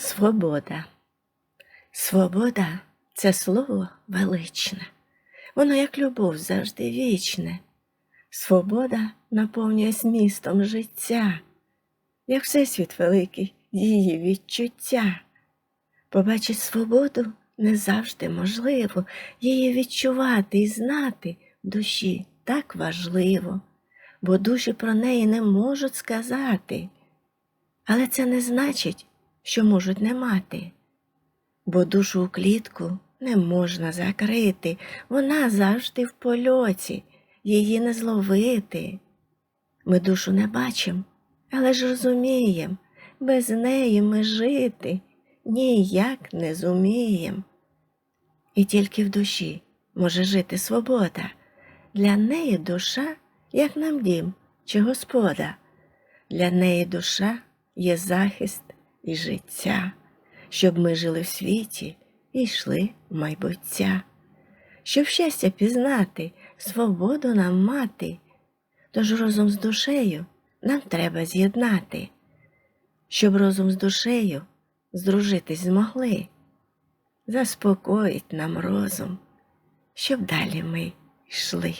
Свобода. Свобода це слово величне. Воно, як любов, завжди вічне. Свобода наповнює змістом життя, як всесвіт великий, її відчуття. Побачить свободу не завжди можливо, її відчувати і знати в душі так важливо, бо душі про неї не можуть сказати. Але це не значить, що можуть не мати, бо душу у клітку не можна закрити, вона завжди в польоті, її не зловити. Ми душу не бачимо, але ж розумієм, без неї ми жити ніяк не зумієм. І тільки в душі може жити свобода. Для неї душа, як нам дім чи господа. Для неї душа є захист і життя, щоб ми жили в світі і йшли в майбуття. Щоб щастя пізнати, свободу нам мати, тож розум з душею нам треба з'єднати, щоб розум з душею здружитись змогли, заспокоїть нам розум, щоб далі ми йшли.